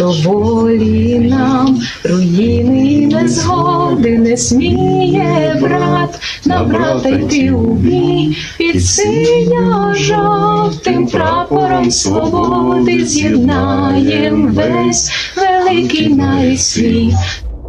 до волі нам руїни і незгоди не сміє брат. На брата йти у бій. під синьо жовтим прапором свободи з'єднаєм. весь великий навіть світ.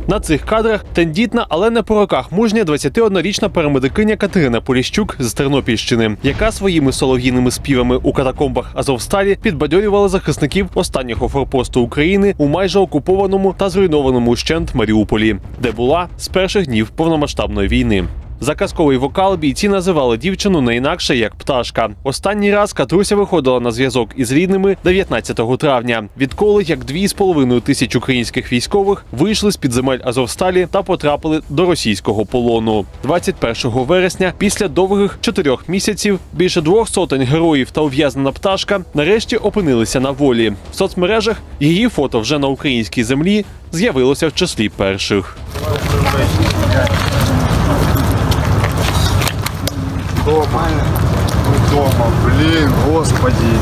На цих кадрах тендітна, але не по роках мужня 21-річна парамедикиня Катерина Поліщук з Тернопільщини, яка своїми солов'їними співами у катакомбах Азовсталі підбадьорювала захисників останнього форпосту України у майже окупованому та зруйнованому ущент Маріуполі, де була з перших днів повномасштабної війни. За казковий вокал бійці називали дівчину не інакше як пташка. Останній раз Катруся виходила на зв'язок із рідними 19 травня, відколи як дві з половиною тисяч українських військових вийшли з під земель Азовсталі та потрапили до російського полону. 21 вересня, після довгих чотирьох місяців, більше двох сотень героїв та ув'язнена пташка нарешті опинилися на волі. В соцмережах її фото вже на українській землі з'явилося в числі перших. Дома. Дома, Блин, господі.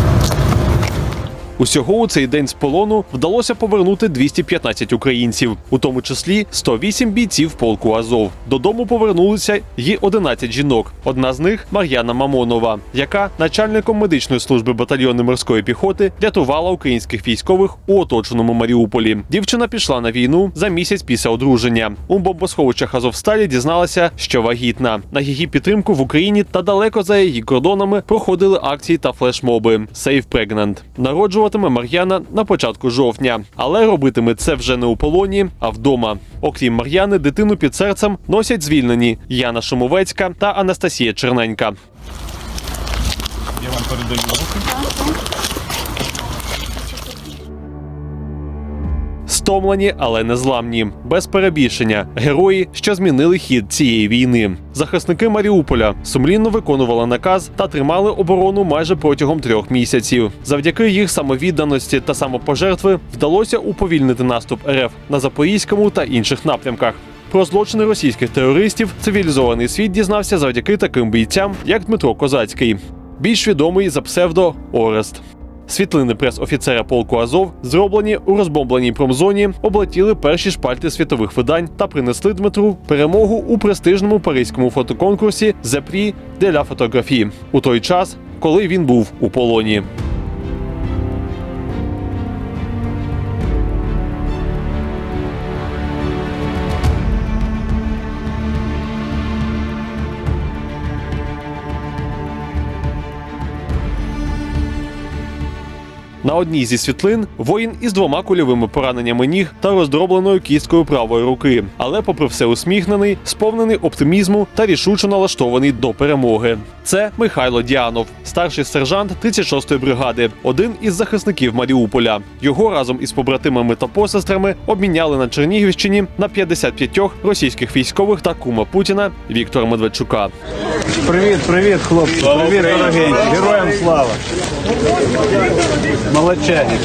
Усього у цей день з полону вдалося повернути 215 українців, у тому числі 108 бійців полку Азов. Додому повернулися й 11 жінок. Одна з них Мар'яна Мамонова, яка начальником медичної служби батальйону морської піхоти рятувала українських військових у оточеному Маріуполі. Дівчина пішла на війну за місяць після одруження. У бомбосховищах Азовсталі дізналася, що вагітна. На її підтримку в Україні та далеко за її кордонами проходили акції та флешмоби Save Pregnant. Народжуватиме Мар'яна на початку жовтня, але робитиме це вже не у полоні, а вдома. Окрім Мар'яни, дитину під серцем носять звільнені Яна Шумовецька та Анастасія Черненька. Я вам передаю руки. Стомлені, але не зламні, без перебільшення. Герої, що змінили хід цієї війни. Захисники Маріуполя сумлінно виконували наказ та тримали оборону майже протягом трьох місяців. Завдяки їх самовідданості та самопожертви вдалося уповільнити наступ РФ на Запорізькому та інших напрямках. Про злочини російських терористів цивілізований світ дізнався завдяки таким бійцям, як Дмитро Козацький, більш відомий за псевдо Орест. Світлини прес-офіцера полку Азов, зроблені у розбомбленій промзоні, облетіли перші шпальти світових видань та принесли Дмитру перемогу у престижному паризькому фотоконкурсі «The Prix de la Photographie» у той час, коли він був у полоні. На одній зі світлин воїн із двома кульовими пораненнями ніг та роздробленою кісткою правої руки, але, попри все, усміхнений, сповнений оптимізму та рішуче налаштований до перемоги. Це Михайло Діанов, старший сержант 36-ї бригади, один із захисників Маріуполя. Його разом із побратимами та посестрами обміняли на Чернігівщині на 55 російських військових та кума Путіна Віктора Медведчука. Привіт, привіт, хлопці. Привіт, дорогенькі. Героям слава. Молодчані.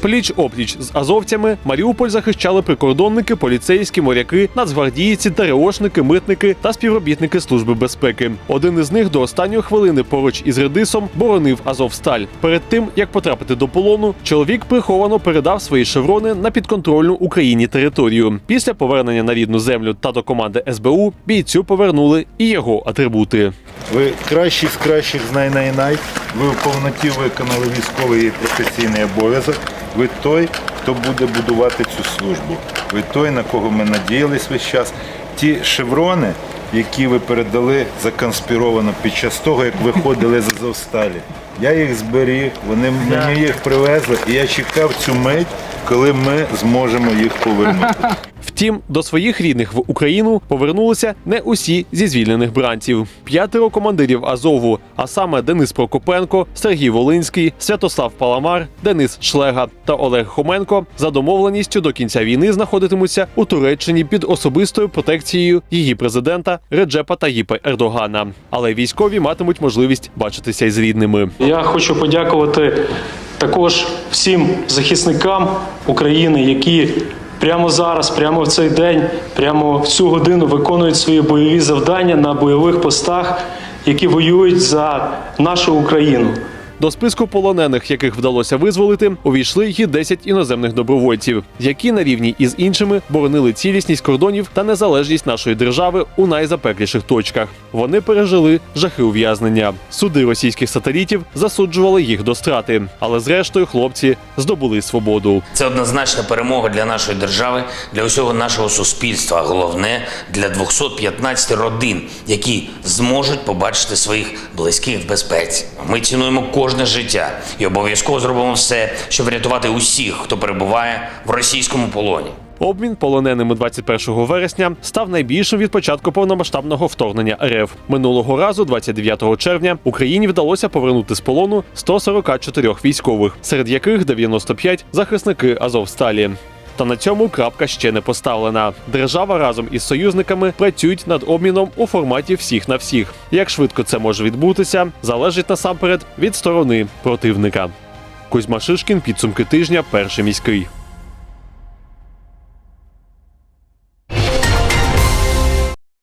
Пліч опліч з азовцями Маріуполь захищали прикордонники, поліцейські, моряки, нацгвардійці, ТРОшники, митники та співробітники служби безпеки. Один із них до останньої хвилини поруч із Редисом боронив Азовсталь. Перед тим як потрапити до полону, чоловік приховано передав свої шеврони на підконтрольну Україні територію. Після повернення на рідну землю та до команди СБУ бійцю повернули і його атрибути. Ви кращий з кращих з най-най-най. Ви повноті виконали військовий і професійний обов'язок. Ви той, хто буде будувати цю службу. Ви той, на кого ми надіялись весь час. Ті шеврони, які ви передали законспіровано під час того, як виходили з Азовсталі. Я їх зберіг, вони мені їх привезли, і я чекав цю мить, коли ми зможемо їх повернути. Втім, до своїх рідних в Україну повернулися не усі зі звільнених бранців. П'ятеро командирів Азову, а саме Денис Прокопенко, Сергій Волинський, Святослав Паламар, Денис Шлега та Олег Хоменко за домовленістю до кінця війни знаходитимуться у Туреччині під особистою протекцією її президента Реджепа Таїпа Ердогана. Але військові матимуть можливість бачитися із рідними. Я хочу подякувати також всім захисникам України, які прямо зараз, прямо в цей день, прямо в цю годину виконують свої бойові завдання на бойових постах, які воюють за нашу Україну. До списку полонених, яких вдалося визволити, увійшли й 10 іноземних добровольців, які на рівні із іншими боронили цілісність кордонів та незалежність нашої держави у найзапекліших точках. Вони пережили жахи ув'язнення. Суди російських сателітів засуджували їх до страти, але зрештою хлопці здобули свободу. Це однозначна перемога для нашої держави, для усього нашого суспільства. А головне для 215 родин, які зможуть побачити своїх близьких в безпеці. Ми цінуємо кожне життя і обов'язково зробимо все, щоб врятувати усіх, хто перебуває в російському полоні. Обмін полоненими 21 вересня став найбільшим від початку повномасштабного вторгнення РФ. Минулого разу, 29 червня, Україні вдалося повернути з полону 144 військових, серед яких 95 – захисники Азовсталі. Та на цьому крапка ще не поставлена. Держава разом із союзниками працюють над обміном у форматі всіх на всіх. Як швидко це може відбутися, залежить насамперед від сторони противника. Кузьма Шишкін, підсумки тижня, перший міський.